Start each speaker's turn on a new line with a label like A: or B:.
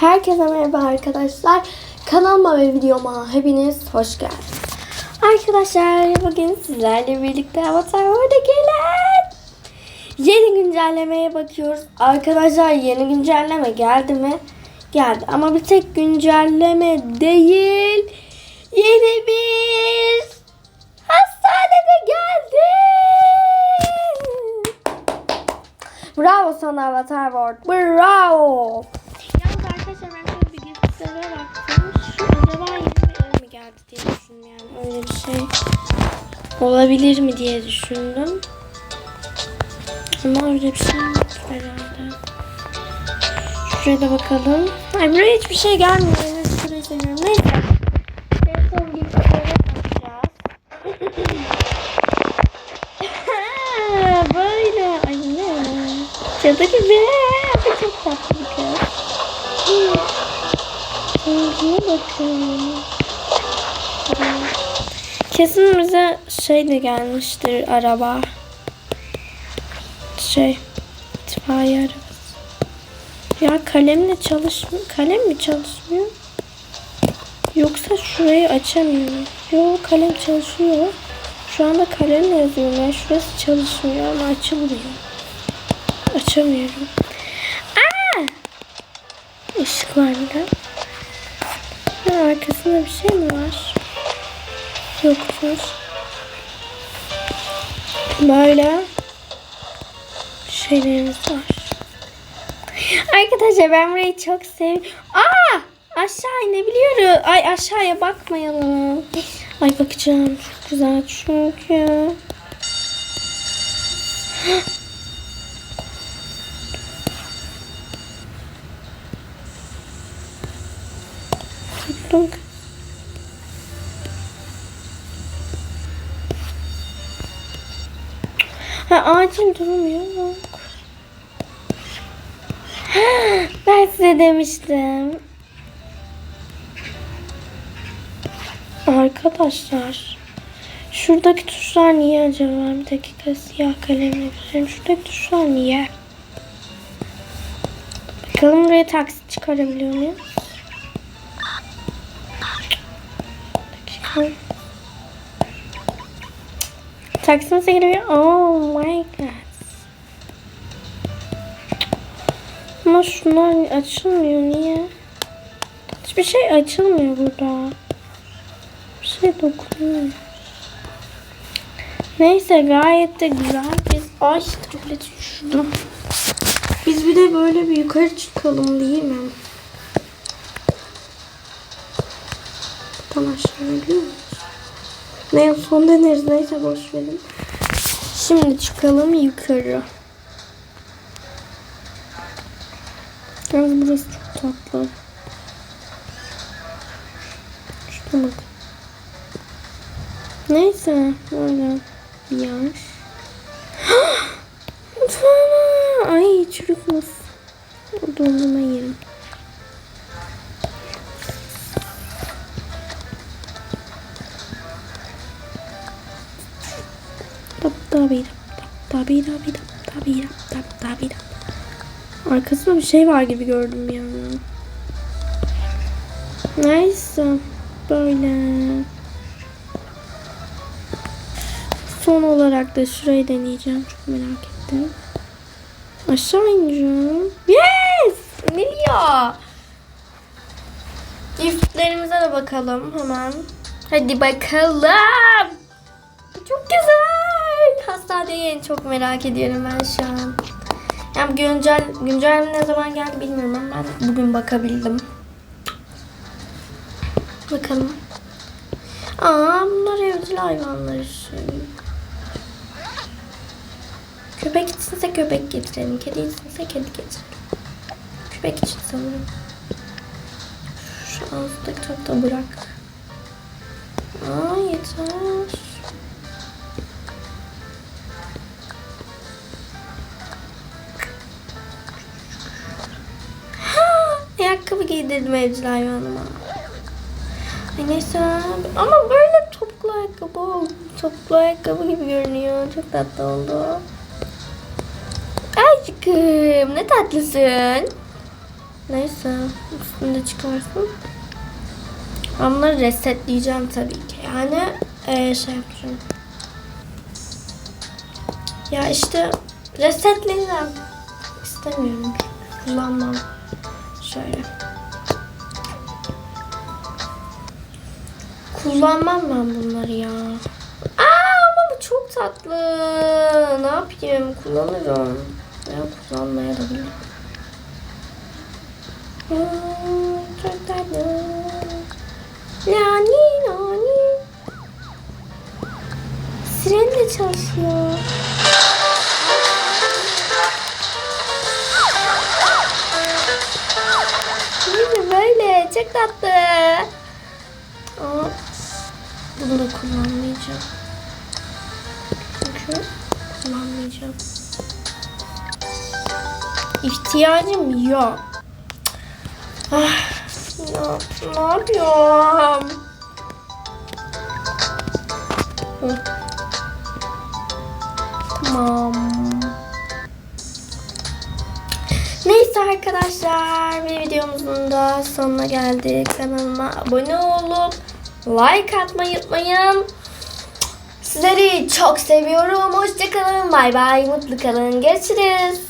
A: Herkese merhaba arkadaşlar. Kanalıma ve videoma hepiniz hoş geldiniz. Arkadaşlar bugün sizlerle birlikte Avatar World'a gelen yeni güncellemeye bakıyoruz. Arkadaşlar yeni güncelleme geldi mi? Geldi ama bir tek güncelleme değil. Yeni bir hastanede geldi. Bravo sana Avatar World. Bravo. Bir baktım. Şu acaba yeni bir ev mi geldi diye düşündüm yani. Öyle bir şey olabilir mi diye düşündüm. Ama öyle bir şey yok herhalde. Şuraya da bakalım. Ay buraya hiçbir şey gelmiyor. Ben şurayı seviyorum. Neyse. En son bilgisayara bakacağız. Böyle. Ay ne? Cadı gibi. Çok tatlı bir. Rengine bakın. Kesin bize şey de gelmiştir araba. Şey. itfaiye arabası. Ya kalemle çalışmıyor. Kalem mi çalışmıyor? Yoksa şurayı açamıyorum. Yok kalem çalışıyor. Şu anda kalemle yazıyorum. Yani şurası çalışmıyor ama açılmıyor. Açamıyorum. Aa! Işık. Ha, arkasında bir şey mi var? Yokmuş. Böyle şeylerimiz var. Arkadaşlar ben burayı çok seviyorum. Aa! Aşağı inebiliyoruz. Ay aşağıya bakmayalım. Ay bakacağım. Çok güzel çünkü. Tuttum. Ha acil durum yok. Ben size demiştim. Arkadaşlar. Şuradaki tuşlar niye acaba? Bir dakika siyah kalemle göstereyim. Şuradaki tuşlar niye? Bakalım buraya taksit çıkarabiliyor muyum? Dakika. Taksimize giriyor. Oh my god. Ama şunlar açılmıyor niye? Hiçbir şey açılmıyor burada. Bir şey dokunuyor. Neyse gayet de güzel. Biz ay tableti düşürdüm. Biz bir de böyle bir yukarı çıkalım değil mi? Tam aşağı biliyor musun? Ne son deneriz neyse boş verin. Şimdi çıkalım yukarı. Yalnız burası çok tatlı. Şuna bak. Neyse böyle bir yer. Mutfağına. Ay çürükmüş. Dondurma yerim. Tap tabi tap tabi tabi tap tabi tap tap tabi tap. Arkasında bir şey var gibi gördüm ya. Neyse. Böyle. Son olarak da şurayı deneyeceğim. Çok merak ettim. Aşağı ineceğim. Yes! Geliyor. Giftlerimize de bakalım hemen. Hadi bakalım. Çok güzel. Hastaneye en çok merak ediyorum ben şu an. Yani güncel, güncel ne zaman geldi bilmiyorum ama ben bugün bakabildim. Bakalım. Aa bunlar evcil hayvanlar için. Köpek içinse köpek getirelim. Kedi içinse kedi getirelim. Köpek için sanırım. Şu alttaki top da bırak. Aa yeter. Giydirdim evcil hayvanıma. Ay neyse ama böyle topuklu ayakkabı oldu. Topuklu ayakkabı gibi görünüyor. Çok tatlı oldu. Aşkım ne tatlısın. Neyse üstünde çıkarsın. Ben resetleyeceğim tabii ki. Yani eee, şey yapacağım. Ya işte resetleyeceğim. İstemiyorum. Kullanmam. Kullanmam ben bunları ya. Aa ama bu çok tatlı. Ne yapayım? Kullanırım. Veya kullanmaya da bilirim. Çok tatlı. Nani nani. Siren de çalışıyor. Böyle çok tatlı. Bunu kullanmayacağım. Çünkü kullanmayacağım. İhtiyacım yok. Ah, ne yapıyorum? Tamam. Neyse arkadaşlar bir videomuzun da sonuna geldik. Kanalıma abone olup like atmayı unutmayın. Sizleri çok seviyorum. Hoşçakalın. Bay bay. Mutlu kalın. Görüşürüz.